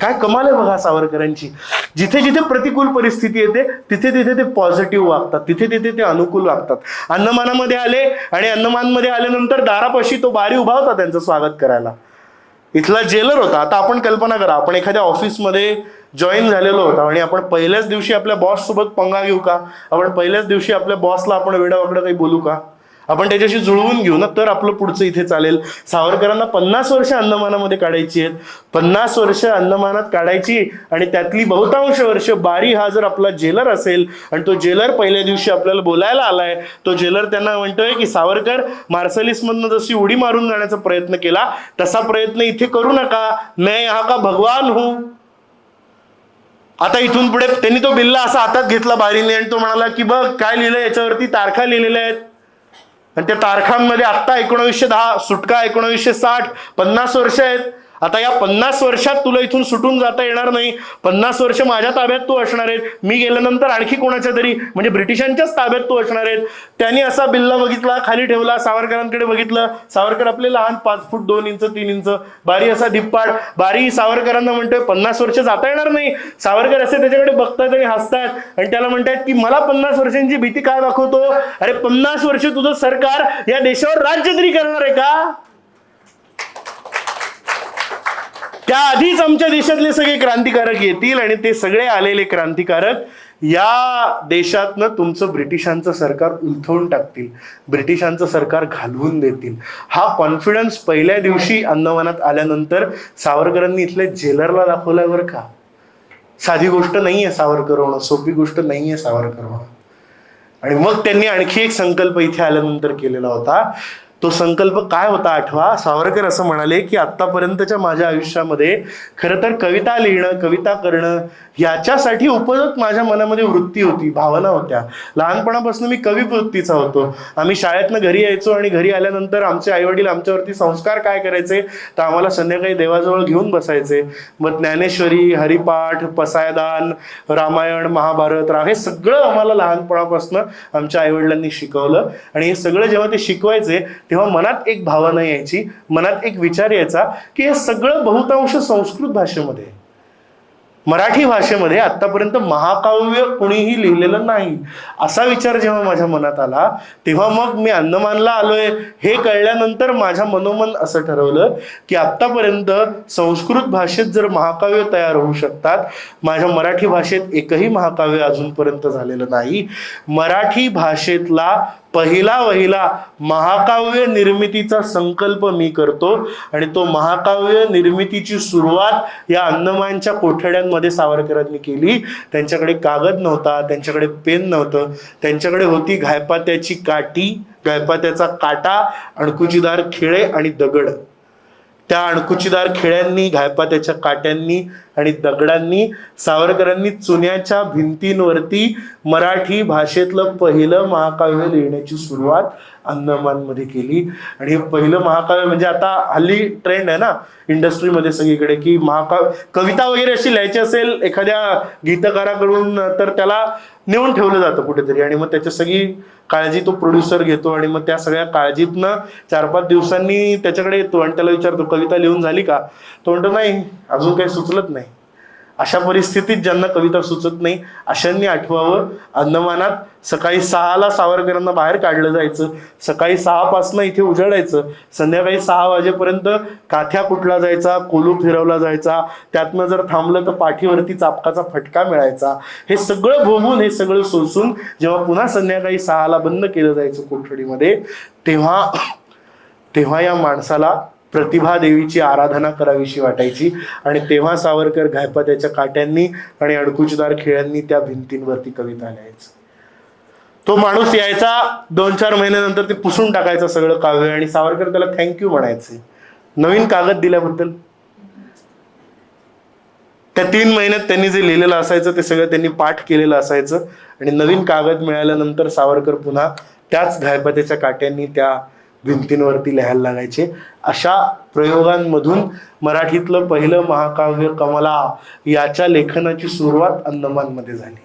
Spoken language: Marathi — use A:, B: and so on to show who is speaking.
A: काय कमाल आहे बघा सावरकरांची. जिथे जिथे प्रतिकूल परिस्थिती येते तिथे तिथे ते पॉझिटिव्ह वागतात. तिथे तिथे ते अनुकूल वागतात. अन्नमानामध्ये आले आणि अन्नमानमध्ये आल्यानंतर दारापाशी तो बारी उभा होता त्यांचं स्वागत करायला. इथला जेलर होता. आता आपण कल्पना करा. आपण एखाद्या ऑफिसमध्ये जॉईन झालेलो होता आणि आपण पहिल्याच दिवशी आपल्या बॉस सोबत पंगा घेऊ का? आपण पहिल्याच दिवशी आपल्या बॉसला आपण वेडावाकडं काही बोलू का? आपण त्याच्याशी जुळवून घेऊ ना. तर आपलं पुढचं इथे चालेल. सावरकरांना पन्नास वर्ष अंदमानामध्ये काढायची आहेत. पन्नास वर्ष अंदमानात काढायची आणि त्यातली बहुतांश वर्ष बारी हा जर आपला जेलर असेल आणि तो जेलर पहिल्या दिवशी आपल्याला बोलायला आलाय तो जेलर त्यांना म्हणतोय की सावरकर मार्सलिसमधनं जशी उडी मारून जाण्याचा प्रयत्न केला तसा प्रयत्न इथे करू नका. मैं हा का भगवान हूं? आता इथून पुढे त्यांनी तो बिल्ला असा हातात घेतला बारीने आणि तो म्हणाला की बघ काय लिहिलं याच्यावरती? तारखा लिहिलेल्या आहेत. आणि त्या तारखांमध्ये आत्ता एकोणावीसशे दहा सुटका एकोणावीसशे साठ पन्नास वर्ष आहेत. आता या पन्नास वर्षात तुला इथून सुटून जाता येणार नाही. पन्नास वर्ष माझ्या ताब्यात तू असणार आहेत. मी गेल्यानंतर आणखी कोणाच्या तरी म्हणजे ब्रिटिशांच्याच ताब्यात तू असणार आहेत. त्यांनी असा बिल्ला बघितला खाली ठेवला सावरकरांकडे बघितलं. सावरकर आपले लहान पाच फूट दोन इंच तीन इंच बारी असा धिप्पाड. बारी सावरकरांना म्हणतोय पन्नास वर्ष जाता येणार नाही. सावरकर असे त्याच्याकडे बघतात आणि हसतात. आणि त्याला म्हणतात की मला पन्नास वर्षांची भीती काय दाखवतो? अरे पन्नास वर्ष तुझं सरकार या देशावर राज्य तरी करणार आहे का? त्या आधीच आमच्या देशातले सगळे क्रांतिकारक येतील आणि ते सगळे आलेले क्रांतिकारक या देशातनं तुमचं ब्रिटिशांचं सरकार उलथवून टाकतील ब्रिटिशांचं सरकार घालवून देतील. हा कॉन्फिडन्स पहिल्या दिवशी अंदमानात आल्यानंतर सावरकरांनी इथल्या जेलरला दाखवलाय बरं का. साधी गोष्ट नाहीये सावरकर होणं सोपी गोष्ट नाहीये सावरकर होणं. आणि मग त्यांनी आणखी एक संकल्प इथे आल्यानंतर केलेला होता. तो संकल्प काय होता आठवा? सावरकर असं म्हणाले की आतापर्यंतच्या माझ्या आयुष्यामध्ये खरं तर कविता लिहिणं कविता करणं याच्यासाठी उपजत माझ्या मनामध्ये वृत्ती होती भावना होत्या. लहानपणापासून मी कवी वृत्तीचा होतो. आम्ही शाळेतनं घरी यायचो आणि घरी आल्यानंतर आमचे आईवडील आमच्यावरती संस्कार काय करायचे? तर आम्हाला संध्याकाळी देवाजवळ घेऊन बसायचे. मग ज्ञानेश्वरी हरिपाठ पसायदान रामायण महाभारत राम हे सगळं आम्हाला लहानपणापासून आमच्या आईवडिलांनी शिकवलं. आणि हे सगळं जेव्हा ते शिकवायचे तेव्हा मनात एक भावना यायची मनात एक विचार यायचा की हे सगळं बहुतांश संस्कृत भाषेमध्ये मराठी भाषेमध्ये आतापर्यंत महाकाव्य कुणीही लिहिलेलं नाही. असा विचार जेव्हा माझ्या मनात आला तेव्हा मग मी अंदमानला आलोय. हे कळल्यानंतर माझ्या मनोमन असं ठरवलं की आत्तापर्यंत संस्कृत भाषेत जर महाकाव्य तयार होऊ शकतात माझ्या मराठी भाषेत एकही महाकाव्य अजूनपर्यंत झालेलं नाही. मराठी भाषेतला पहिला वहिला महाकाव्य निर्मितीचा संकल्प मी करतो आणि तो महाकाव्य निर्मितीची सुरुवात या अंदमानच्या कोठड्यांमध्ये सावरकरांनी केली. त्यांच्याकडे कागद नव्हता त्यांच्याकडे पेन नव्हतं. त्यांच्याकडे होती घायपात्याची काठी घायपात्याचा काटा अणकुचीदार खिळे आणि दगड. त्या अणकुचीदार खिळ्यांनी घायपात्याच्या काट्यांनी आणि दगडांनी सावरकरांनी चुन्याच्या भिंतींवरती मराठी भाषेतलं पहिलं महाकाव्य लिहिण्याची सुरुवात अंदमानमध्ये केली. आणि हे पहिलं महाकाव्य म्हणजे आता हल्ली ट्रेंड आहे ना इंडस्ट्रीमध्ये सगळीकडे की महाकाव्य कविता वगैरे अशी लिहायची असेल एखाद्या गीतकाराकडून तर त्याला नेऊन ठेवलं जातं कुठेतरी. आणि मग त्याची सगळी काळजी तो प्रोड्युसर घेतो आणि मग त्या सगळ्या काळजीतनं चार पाच दिवसांनी त्याच्याकडे येतो आणि त्याला विचारतो कविता लिहून झाली का? तो म्हणतो नाही अजून काही सुचलत नाही. अशा परिस्थितीत ज्यांना कविता सुचत नाही अशांनी आठवावं. अंदमानात सकाळी सहाला सावरकरांना बाहेर काढलं जायचं. सकाळी सहापासनं इथे उजाडायचं. संध्याकाळी सहा वाजेपर्यंत काथ्या कुठला जायचा कोलू फिरवला जायचा. त्यातनं जर थांबलं तर पाठीवरती चापकाचा फटका मिळायचा. हे सगळं भोगून हे सगळं सोसून जेव्हा पुन्हा संध्याकाळी सहाला बंद केलं जायचं कोठडीमध्ये तेव्हा तेव्हा या माणसाला प्रतिभा देवीची आराधना करावीशी वाटायची. आणि तेव्हा सावरकर घायपात्याच्या काट्यांनी आणि अडकुचदार खेळांनी त्या भिंतींवरती कविता लिहायचं. तो माणूस यायचा दोन चार महिन्यानंतर ते पुसून टाकायचं सगळं काव्य आणि सावरकर त्याला थँक्यू म्हणायचे. नवीन कागद दिल्याबद्दल. त्या तीन महिन्यात त्यांनी जे लिहिलेलं असायचं ते सगळं त्यांनी पाठ केलेलं असायचं. आणि नवीन कागद मिळाल्यानंतर सावरकर पुन्हा त्याच घायपात्याच्या काट्यांनी त्या भिंतींवरती लिहायला लागायचे. अशा प्रयोगांमधून मराठीतलं पहिलं महाकाव्य कमला याच्या लेखनाची सुरुवात अंदमानमध्ये झाली.